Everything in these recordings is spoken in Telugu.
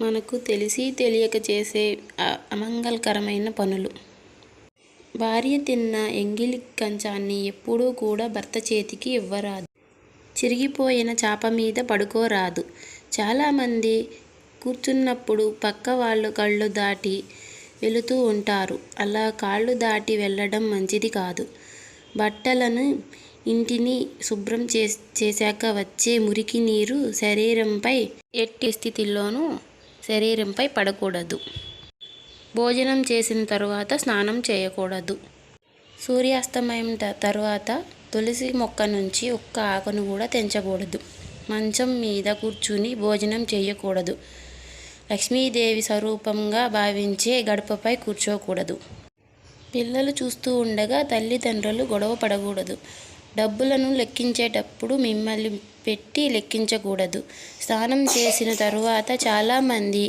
మనకు తెలిసి తెలియక చేసే అమంగళకరమైన పనులు. భార్య తిన్న ఎంగిలి కంచాన్ని ఎప్పుడూ కూడా భర్త చేతికి ఇవ్వరాదు. చిరిగిపోయిన చాప మీద పడుకోరాదు. చాలామంది కూర్చున్నప్పుడు పక్క వాళ్ళు కళ్ళు దాటి వెళుతూ ఉంటారు. అలా కాళ్ళు దాటి వెళ్ళడం మంచిది కాదు. బట్టలను ఇంటిని శుభ్రం చేశాక వచ్చే మురికి నీరు శరీరంపై ఎట్టి స్థితిలోనూ శరీరంపై పడకూడదు. భోజనం చేసిన తరువాత స్నానం చేయకూడదు. సూర్యాస్తమయం తరువాత తులసి మొక్క నుంచి ఒక్క ఆకును కూడా తెంచకూడదు. మంచం మీద కూర్చుని భోజనం చేయకూడదు. లక్ష్మీదేవి స్వరూపంగా భావించే గడపపై కూర్చోకూడదు. పిల్లలు చూస్తూ ఉండగా తల్లిదండ్రులు గొడవపడకూడదు. డబ్బులను లెక్కించేటప్పుడు మిమ్మల్ని పెట్టి లెక్కించకూడదు. స్నానం చేసిన తరువాత చాలామంది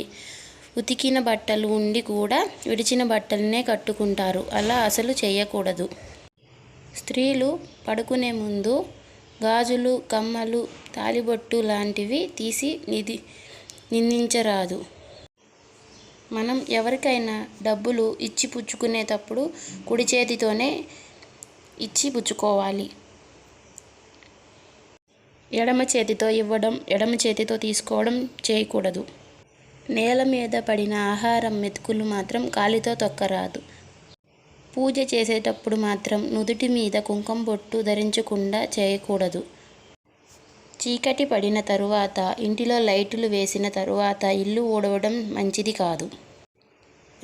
ఉతికిన బట్టలు ఉండి కూడా విడిచిన బట్టలనే కట్టుకుంటారు. అలా అసలు చేయకూడదు. స్త్రీలు పడుకునే ముందు గాజులు, కమ్మలు, తాళిబొట్టు లాంటివి తీసి నిందించరాదు. మనం ఎవరికైనా డబ్బులు ఇచ్చి పుచ్చుకునేటప్పుడు కుడి చేతితోనే ఇచ్చి పుచ్చుకోవాలి. ఎడమ చేతితో ఇవ్వడం, ఎడమ చేతితో తీసుకోవడం చేయకూడదు. నేల మీద పడిన ఆహారం మెతుకులు మాత్రం కాలితో తొక్కరాదు. పూజ చేసేటప్పుడు మాత్రం నుదుటి మీద కుంకుమబొట్టు ధరించకుండా చేయకూడదు. చీకటి పడిన తరువాత, ఇంటిలో లైట్లు వేసిన తరువాత ఇల్లు ఊడవడం మంచిది కాదు.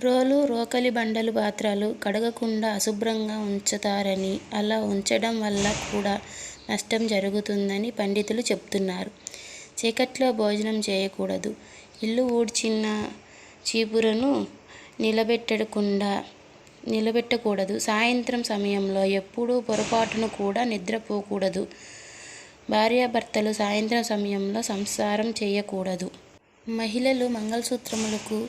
రోలు, రోకలి బండలు, పాత్రలు కడగకుండా అశుభ్రంగా ఉంచుతారని అలా ఉంచడం వల్ల కూడా నష్టం జరుగుతుందని పండితులు చెప్తున్నారు చీకట్లో భోజనం చేయకూడదు. ఇల్లు ఊడ్చిన చీపురును నిలబెట్టకూడదు. సాయంత్రం సమయంలో ఎప్పుడూ పొరపాటున కూడా నిద్రపోకూడదు. భార్యాభర్తలు సాయంత్రం సమయంలో సంసారం చేయకూడదు. మహిళలు మంగళసూత్రములకు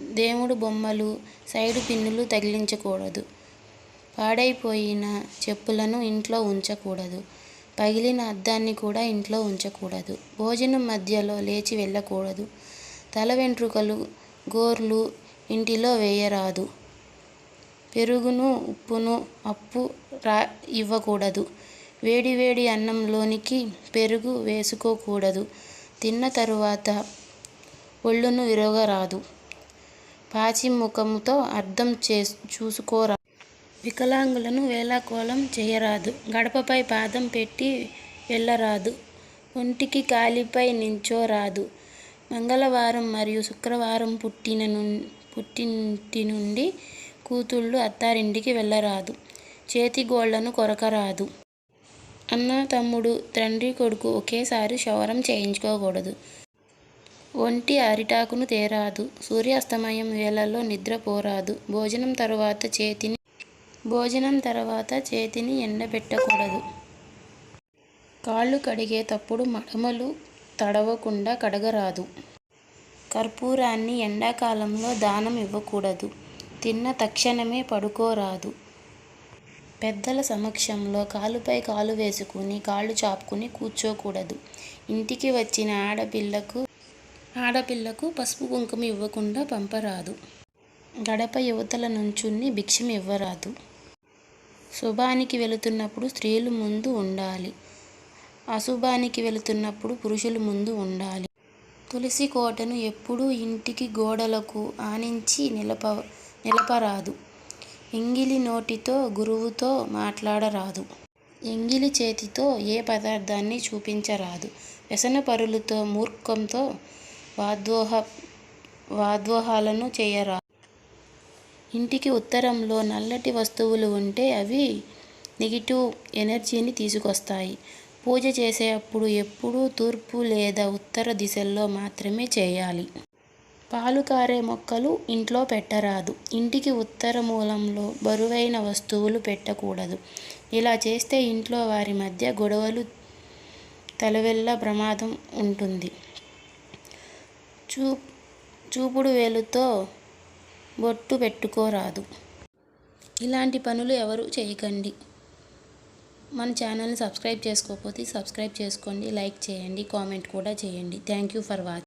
దేవుడు బొమ్మలు, సైడు పిన్నులు తగిలించకూడదు. పాడైపోయిన చెప్పులను ఇంట్లో ఉంచకూడదు. పగిలిన అద్దాన్ని కూడా ఇంట్లో ఉంచకూడదు. భోజనం మధ్యలో లేచి వెళ్ళకూడదు. తల వెంట్రుకలు, గోర్లు ఇంటిలో వేయరాదు. పెరుగును, ఉప్పును అప్పు రా ఇవ్వకూడదు. వేడివేడి అన్నంలోనికి పెరుగు వేసుకోకూడదు. తిన్న తరువాత ఒళ్ళును విరగరాదు. పాచి ముఖముతో అర్థం చే చూసుకోరాదు. వికలాంగులను వేలాకోలం చేయరాదు. గడపపై పాదం పెట్టి వెళ్ళరాదు. ఒంటికి కాలిపై నించోరాదు మంగళవారం మరియు శుక్రవారం పుట్టిన పుట్టింటి నుండి కూతుళ్ళు అత్తారింటికి వెళ్ళరాదు. చేతిగోళ్ళను కొరకరాదు. అన్న, తమ్ముడు, తండ్రి, కొడుకు ఒకేసారి శవరం చేయించుకోకూడదు. ఒంటి అరిటాకును తేరాదు. సూర్యాస్తమయం వేళలో నిద్ర పోరాదు. భోజనం తరువాత చేతిని ఎండబెట్టకూడదు. కాళ్ళు కడిగేటప్పుడు మడమలు తడవకుండా కడగరాదు. కర్పూరాన్ని ఎండాకాలంలో దానం ఇవ్వకూడదు. తిన్న తక్షణమే పడుకోరాదు. పెద్దల సమక్షంలో కాలుపై కాలు వేసుకుని, కాళ్ళు చాపుకుని కూర్చోకూడదు. ఇంటికి వచ్చిన ఆడపిల్లకు ఆడపిల్లకు పసుపు కుంకుమ ఇవ్వకుండా పంపరాదు. గడప యువతల నుంచుని భిక్షం ఇవ్వరాదు. శుభానికి వెళుతున్నప్పుడు స్త్రీలు ముందు ఉండాలి. అశుభానికి వెళుతున్నప్పుడు పురుషులు ముందు ఉండాలి. తులసి కోటను ఎప్పుడూ ఇంటికి గోడలకు ఆనించి నిలప నిలపరాదు. ఎంగిలి నోటితో గురువుతో మాట్లాడరాదు. ఎంగిలి చేతితో ఏ పదార్థాన్ని చూపించరాదు. వ్యసనపరులతో, మూర్ఖులతో వాగ్వాదాలు చేయరాదు. ఇంటికి ఉత్తరంలో నల్లటి వస్తువులు ఉంటే అవి నెగిటివ్ ఎనర్జీని తీసుకొస్తాయి. పూజ చేసేటప్పుడు ఎప్పుడూ తూర్పు లేదా ఉత్తర దిశల్లో మాత్రమే చేయాలి. పాలు కారే మొక్కలు ఇంట్లో పెట్టరాదు. ఇంటికి ఉత్తర మూలంలో బరువైన వస్తువులు పెట్టకూడదు. ఇలా చేస్తే ఇంట్లో వారి మధ్య గొడవలు తలవెల్ల ప్రమాదం ఉంటుంది. చూ చూపుడు వేలుతో బొట్టు పెట్టుకోరాదు. ఇలాంటి పనులు ఎవరు చేయకండి. మన ఛానల్ని సబ్స్క్రైబ్ చేసుకోకపోతే సబ్స్క్రైబ్ చేసుకోండి. లైక్ చేయండి. కామెంట్ కూడా చేయండి. Thank you for watching.